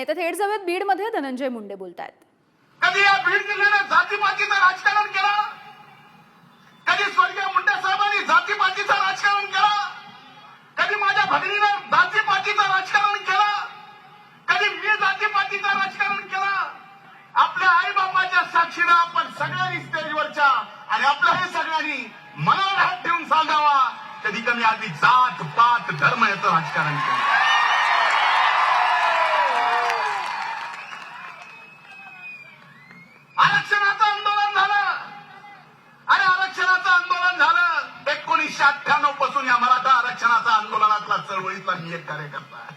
आणि आता थेट जाऊयात. बीडमध्ये धनंजय मुंडे बोलतायत. कधी या बीड जिल्ह्यानं जातीपातीचं राजकारण केलं? कधी स्वर्गीय मुंडे साहेबांनी जातीपातीचं राजकारण केलं? कधी माझ्या भगिनीनं जातीपातीचं राजकारण केलं? कधी मी जातीपातीचं राजकारण केलं? आपल्या आई बापाच्या साक्षीनं आपण सगळ्यांनी स्टेजवरच्या आणि आपल्याही सगळ्यांनी मनावर हात ठेवून सांगावा कधी कमी आधी जात पात धर्म याचं राजकारण केलं. चळवळीतला मी एक कार्यकर्ता आहे.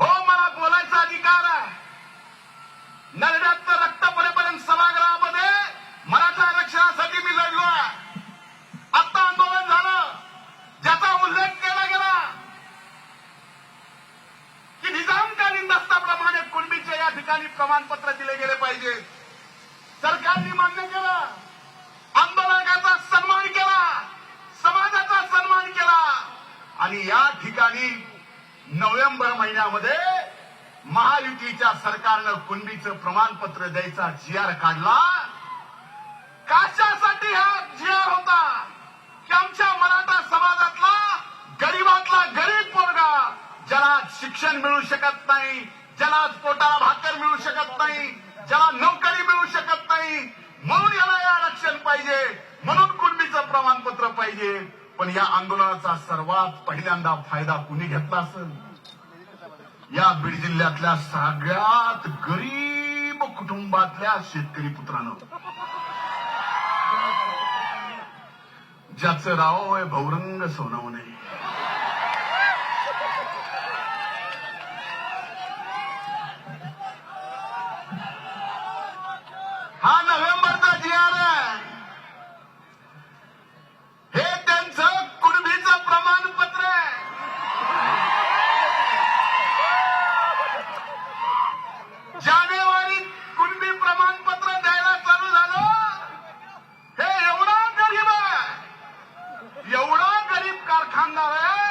हो मला बोलायचा अधिकार आहे. नरड्यात रक्त पडेपर्यंत सभागृहामध्ये मराठा आरक्षणासाठी मी लढलो आहे. आत्ता आंदोलन झालं. ज्याचा उल्लेख केला गेला की निजामकालीन दस्ताप्रमाणे कुणबीचे या ठिकाणी प्रमाणपत्र दिले गेले पाहिजे सरकारने मान्य केलं आंदोलकाचा सन्मान केला समाजाचा सन्मान केला आणि या ठिकाणी नोव्हेंबर महिन्यामध्ये महायुतीच्या सरकारनं कुणबीचं प्रमाणपत्र द्यायचा जी आर काढला. कशासाठी हा जी आर होता? की आमच्या मराठा समाजातला गरीबातला गरीब पोरगा ज्याला शिक्षण मिळू शकत नाही ज्याला पोटाला भाकर मिळू शकत नाही ज्याला नोकरी मिळू शकत नाही म्हणून याला हे आरक्षण पाहिजे म्हणून कुणबीचं प्रमाणपत्र पाहिजे. पण या आंदोलनाचा सर्वात पहिल्यांदा फायदा कुणी घेतला असेल? या बीड जिल्ह्यातल्या सगळ्यात गरीब कुटुंबातल्या शेतकरी पुत्रानं. ज्याचं राव आहे भौरंग सोनवणे हा नोव्हेंबरचा जी आर आहे हे त्यांचं कुणबीचं प्रमाणपत्र आहे जानेवारीत कुणबी प्रमाणपत्र द्यायला चालू झालं हे एवढा गरीब आहे एवढा गरीब कारखानदार आहे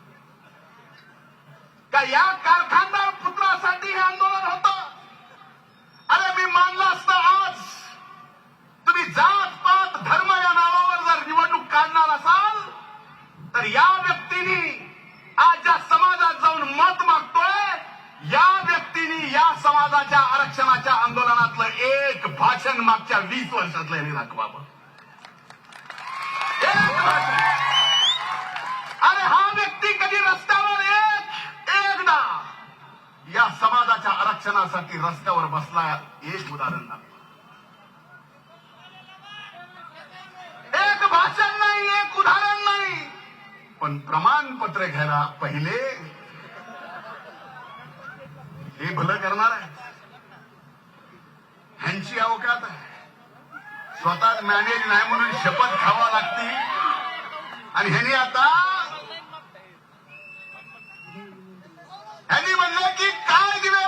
का या कारखानदार पुत्रासाठी हे आंदोलन होत. अरे मी मानलं असतं आज. तुम्ही जात पात धर्म या नावावर जर निवडणूक काढणार असाल तर या व्यक्तीने आज ज्या समाजात जाऊन मत मागतोय. या व्यक्तीने या समाजाच्या आरक्षणाच्या आंदोलनातलं एक भाषण मागच्या वीस वर्षातलं यांनी दाखवावं एक भाषण. अरे हा व्यक्ती कधी रस्ता आरक्षणासाठी रस्त्यावर बसला एक उदाहरण दाखवा. एक भाषण नाही एक उदाहरण नाही पण प्रमाणपत्र घ्यायला पहिले. हे भलं करणार आहे. ह्यांची अवकात आहे. स्वतः मॅनेज नाही म्हणून शपथ खावा लागती. आणि ह्यांनी आता ह्यांनी म्हणलं की काय दिवे